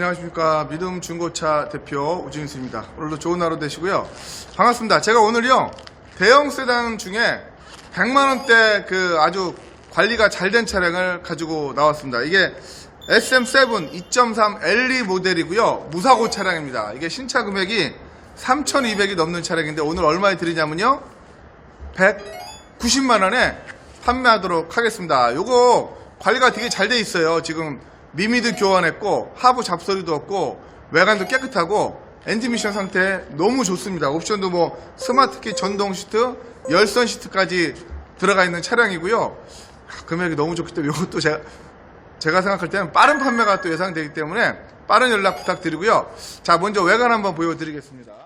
안녕하십니까 믿음 중고차 대표 우진수입니다. 오늘도 좋은 하루 되시고요. 반갑습니다. 제가 오늘요 대형 세단 중에 100만 원대 그 아주 관리가 잘 된 차량을 가지고 나왔습니다. 이게 SM7 2.3 LE 모델이고요. 무사고 차량입니다. 이게 신차 금액이 3,200이 넘는 차량인데 오늘 얼마에 드리냐면요. 190만 원에 판매하도록 하겠습니다. 요거 관리가 되게 잘 돼 있어요. 지금 미미드 교환했고 하부 잡소리도 없고 외관도 깨끗하고 엔진 미션 상태 너무 좋습니다. 옵션도 뭐 스마트키 전동 시트, 열선 시트까지 들어가 있는 차량이고요. 아, 금액이 너무 좋기 때문에 이것도 제가 제가 생각할 때는 빠른 판매가 또 예상되기 때문에 빠른 연락 부탁드리고요. 자, 먼저 외관 한번 보여드리겠습니다.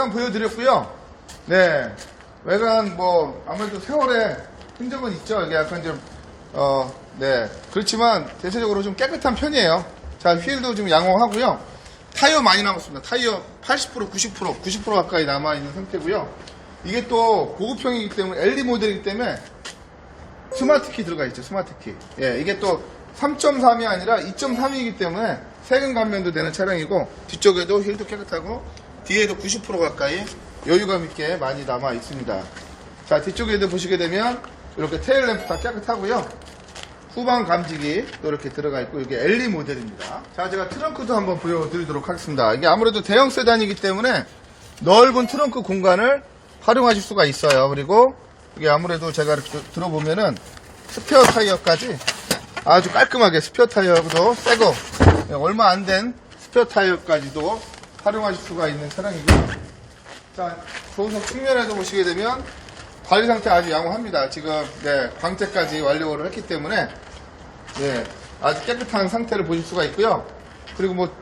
외관 보여드렸고요. 네, 외관 뭐 아무래도 세월의 흔적은 있죠. 이게 약간 좀 어, 네, 그렇지만 대체적으로 좀 깨끗한 편이에요. 자, 휠도 좀 양호하고요. 타이어 많이 남았습니다. 타이어 80% 90% 90% 가까이 남아 있는 상태고요. 이게 또 고급형이기 때문에 LE 모델이기 때문에 스마트 키 들어가 있죠. 스마트 키. 예, 이게 또 3.3이 아니라 2.3이기 때문에 세금 감면도 되는 차량이고 뒤쪽에도 휠도 깨끗하고 뒤에도 90% 가까이 여유감 있게 많이 남아 있습니다. 자, 뒤쪽에도 보시게 되면 이렇게 테일 램프 다 깨끗하고요. 후방 감지기 또 이렇게 들어가 있고 이게 LE 모델입니다. 자, 제가 트렁크도 한번 보여드리도록 하겠습니다. 이게 아무래도 대형 세단이기 때문에 넓은 트렁크 공간을 활용하실 수가 있어요. 그리고 이게 아무래도 제가 이렇게 들어보면은 스페어 타이어까지 아주 깔끔하게 스페어 타이어도 새거 네, 얼마 안 된 스페어 타이어까지도 활용하실 수가 있는 차량이고요. 자, 조수석 측면에도 보시게 되면 관리 상태 아주 양호합니다. 지금 네, 광택까지 완료를 했기 때문에 네, 아주 깨끗한 상태를 보실 수가 있고요. 그리고 뭐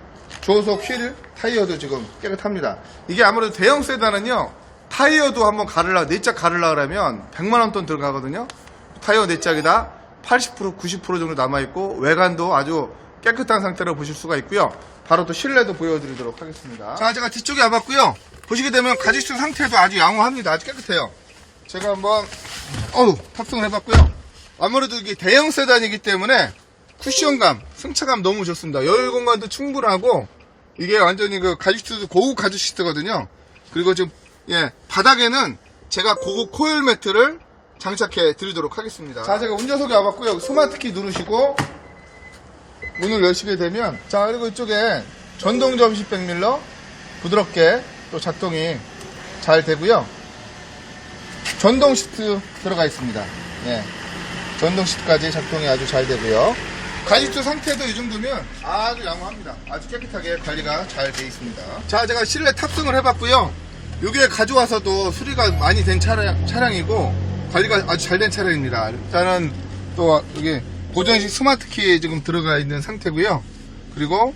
조수석 휠 타이어도 지금 깨끗합니다. 이게 아무래도 대형 세단은요. 타이어도 한번 가르려 네짝 가르려 그러면 100만 원 돈 들어가거든요. 타이어 네 짝이다 80% 90% 정도 남아 있고 외관도 아주 깨끗한 상태로 보실 수가 있고요. 바로 또 실내도 보여드리도록 하겠습니다. 자, 제가 뒤쪽에 와봤고요. 보시게 되면 가지수 상태도 아주 양호합니다. 아주 깨끗해요. 제가 한번 어우 탑승을 해봤고요. 아무래도 이게 대형 세단이기 때문에 쿠션감, 승차감 너무 좋습니다. 여유 공간도 충분하고 이게 완전히 그 가죽 시트도 고급 가죽 시트거든요. 그리고 지금 예 바닥에는 제가 고급 코일 매트를 장착해 드리도록 하겠습니다. 자, 제가 운전석에 와봤고요. 스마트키 누르시고 문을 여시게 되면 자 그리고 이쪽에 전동 점시 백밀러 부드럽게 또 작동이 잘 되고요. 전동 시트 들어가 있습니다. 예. 전동 시트까지 작동이 아주 잘 되고요. 가죽조 상태도 이 정도면 아주 양호합니다. 아주 깨끗하게 관리가 잘 돼 있습니다. 자, 제가 실내 탑승을 해봤고요. 여기에 가져와서도 수리가 많이 된 차량, 차량이고 관리가 아주 잘 된 차량입니다. 일단은 또 여기 보정식 스마트키 지금 들어가 있는 상태고요. 그리고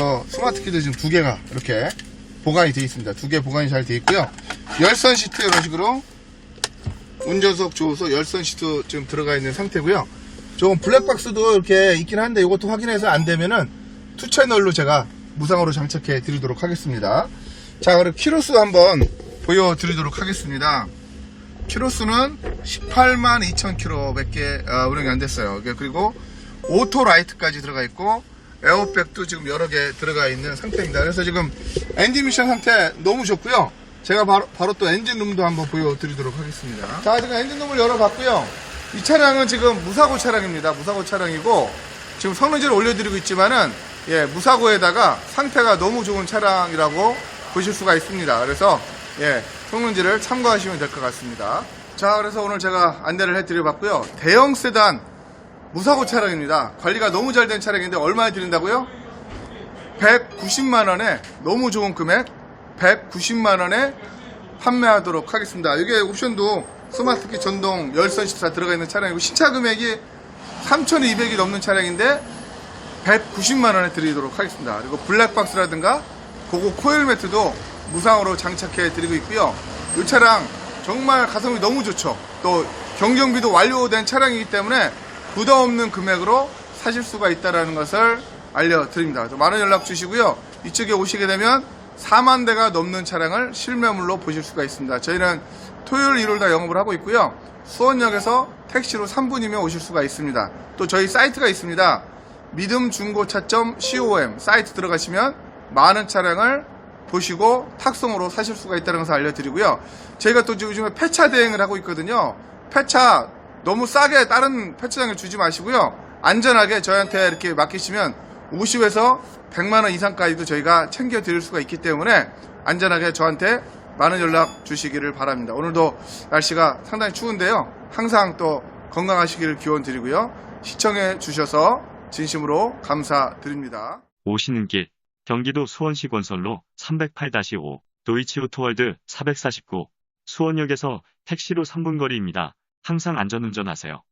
어, 스마트키도 지금 두 개가 이렇게 보관이 되어 있습니다. 두 개 보관이 잘 되어 있고요. 열선 시트 이런 식으로 운전석 조수 열선 시트 지금 들어가 있는 상태고요. 조금 블랙박스도 이렇게 있긴 한데 이것도 확인해서 안 되면은 투 채널로 제가 무상으로 장착해 드리도록 하겠습니다. 자, 그럼 키로수 한번 보여드리도록 하겠습니다. 키로수는 18만 2천 킬로 밖에 아, 운행이 안 됐어요. 이게 그리고 오토 라이트까지 들어가 있고 에어백도 지금 여러 개 들어가 있는 상태입니다. 그래서 지금 엔진 미션 상태 너무 좋고요. 제가 바로, 바로 또 엔진룸도 한번 보여드리도록 하겠습니다. 자, 지금 엔진룸을 열어봤고요. 이 차량은 지금 무사고 차량입니다. 무사고 차량이고 지금 성능지를 올려드리고 있지만은 예, 무사고에다가 상태가 너무 좋은 차량이라고 보실 수가 있습니다. 그래서 예, 성능지를 참고하시면 될 것 같습니다. 자, 그래서 오늘 제가 안내를 해드려 봤고요. 대형 세단 무사고 차량입니다. 관리가 너무 잘 된 차량인데 얼마에 드린다고요? 190만 원에 너무 좋은 금액 190만 원에 판매하도록 하겠습니다. 이게 옵션도 스마트키 전동 열선 시트 다 들어가 있는 차량이고 신차 금액이 3,200이 넘는 차량인데 190만 원에 드리도록 하겠습니다. 그리고 블랙박스라든가 고급 코일 매트도 무상으로 장착해 드리고 있고요. 이 차량 정말 가성비 너무 좋죠. 또 경정비도 완료된 차량이기 때문에 부담 없는 금액으로 사실 수가 있다는 것을 알려드립니다. 또 많은 연락 주시고요. 이쪽에 오시게 되면 4만 대가 넘는 차량을 실매물로 보실 수가 있습니다. 저희는 토요일, 일요일 다 영업을 하고 있고요. 수원역에서 택시로 3분이면 오실 수가 있습니다. 또 저희 사이트가 있습니다. 믿음중고차.com 사이트 들어가시면 많은 차량을 보시고 탁송으로 사실 수가 있다는 것을 알려드리고요. 저희가 또 요즘에 폐차 대행을 하고 있거든요. 폐차 너무 싸게 다른 폐차장에 주지 마시고요. 안전하게 저희한테 이렇게 맡기시면 50에서 100만 원 이상까지도 저희가 챙겨 드릴 수가 있기 때문에 안전하게 저한테 많은 연락 주시기를 바랍니다. 오늘도 날씨가 상당히 추운데요. 항상 또 건강하시기를 기원 드리고요. 시청해 주셔서 진심으로 감사드립니다. 오시는 길 경기도 수원시 건설로 308-5 도이치오토월드 449 수원역에서 택시로 3분 거리입니다. 항상 안전운전하세요.